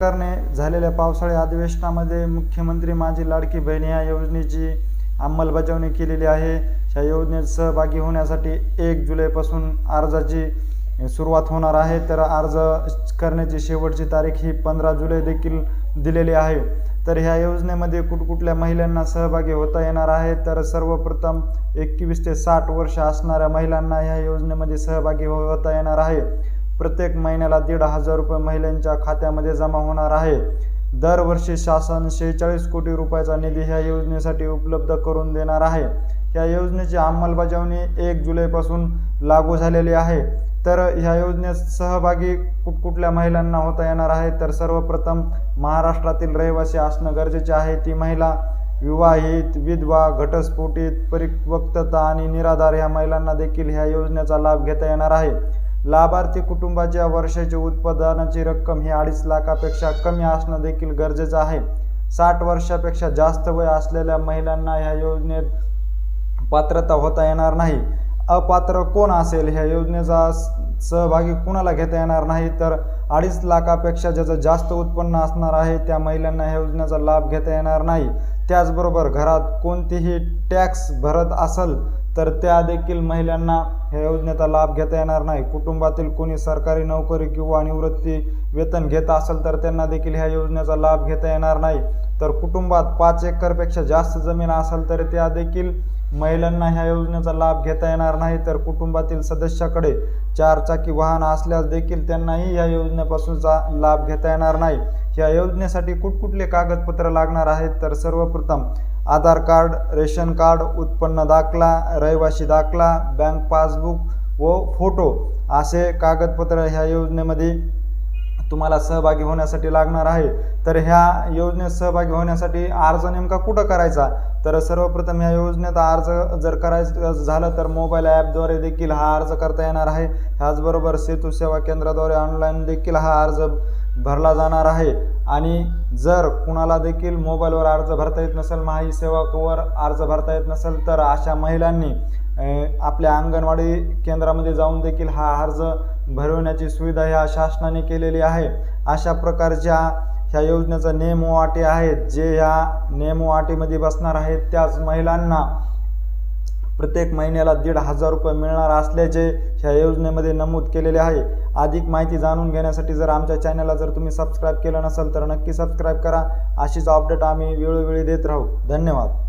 सरकारने झालेल्या पावसाळी अधिवेशनामध्ये मुख्यमंत्री माझी लाडकी बहीण या योजनेची अंमलबजावणी केलेली आहे. या योजनेत सहभागी होण्यासाठी एक जुलैपासून अर्जाची सुरुवात होणार आहे. तर अर्ज करण्याची शेवटची तारीख ही पंधरा जुलै देखील दिलेली आहे. तर ह्या योजनेमध्ये कुठकुठल्या महिलांना सहभागी होता येणार आहे? तर सर्वप्रथम एकवीस ते साठ वर्ष असणाऱ्या महिलांना ह्या योजनेमध्ये सहभागी होता येणार आहे. प्रत्येक महिन्याला दीड हजार रुपये महिलांच्या खात्यामध्ये जमा होणार आहे. दरवर्षी शासन शेहेचाळीस कोटी रुपयाचा निधी ह्या योजनेसाठी उपलब्ध करून देणार आहे. ह्या योजनेची अंमलबजावणी एक जुलैपासून लागू झालेली आहे. तर ह्या योजनेत सहभागी कुठकुठल्या महिलांना होता येणार आहे? तर सर्वप्रथम महाराष्ट्रातील रहिवासी असणं गरजेचे आहे. ती महिला विवाहित विधवा घटस्फोटित परिपक्वता आणि निराधार ह्या महिलांना देखील ह्या योजनेचा लाभ घेता येणार आहे. लाभार्थी कुटुंबाच्या वर्षाची उत्पादनाची रक्कम ही अडीच लाखापेक्षा कमी असणं देखील गरजेचं आहे. साठ वर्षापेक्षा जास्त वय असलेल्या महिलांना ह्या योजनेत पात्रता होता येणार नाही. अपात्र कोण असेल ह्या योजनेचा सहभागी कुणाला घेता येणार नाही? तर अडीच लाखापेक्षा ज्याचं जास्त उत्पन्न असणार आहे त्या महिलांना ह्या योजनेचा लाभ घेता येणार नाही. त्याचबरोबर घरात कोणतीही टॅक्स भरत असेल तर त्या देखील महिलांना ह्या योजनेचा लाभ घेता येणार नाही. कुटुंबातील कोणी सरकारी नोकरी किंवा निवृत्ती वेतन घेत असेल तर त्यांना देखील ह्या योजनेचा लाभ घेता येणार नाही. तर कुटुंबात पाच एकरपेक्षा जास्त जमीन असेल तर त्या देखील महिलांना ह्या योजनेचा लाभ घेता येणार नाही. तर कुटुंबातील सदस्याकडे चारचाकी वाहन असल्यास देखील त्यांनाही या योजनेपासूनचा लाभ घेता येणार नाही. या योजनेसाठी कुठकुठले कागदपत्र लागणार आहेत? तर सर्वप्रथम आधार कार्ड रेशन कार्ड उत्पन्न दाखला रहिवासी दाखला बँक पासबुक व फोटो असे कागदपत्र ह्या योजनेमध्ये तुम्हाला सहभागी होण्यासाठी लागणार आहे. तर ह्या योजनेत सहभागी होण्यासाठी अर्ज नेमका कुठं करायचा? तर सर्वप्रथम ह्या योजनेत अर्ज जर करायचं झालं तर मोबाईल ॲपद्वारे देखील हा अर्ज करता येणार आहे. ह्याचबरोबर सेतू सेवा केंद्राद्वारे ऑनलाईन देखील हा अर्ज भरला जाणार आहे. आणि जर कुणाला देखील मोबाईलवर अर्ज भरता येत नसेल माही सेवावर अर्ज भरता येत नसेल तर अशा महिलांनी आपल्या अंगणवाडी केंद्रामध्ये जाऊन देखील हा अर्ज भरवण्याची सुविधा ह्या शासनाने केलेली आहे. अशा प्रकारच्या ह्या योजनेचा नियम आहेत. जे ह्या नियम बसणार आहेत त्याच महिलांना प्रत्येक महिन्याला दीड हजार रुपये मिळणार असल्याचे ह्या योजनेमध्ये नमूद केलेले आहे. अधिक माहिती जाणून घेण्यासाठी जर आमच्या चॅनलला जर तुम्ही सबस्क्राईब केलं नसेल तर नक्की सबस्क्राईब करा. अशीच अपडेट आम्ही वेळोवेळी देत राहू. धन्यवाद.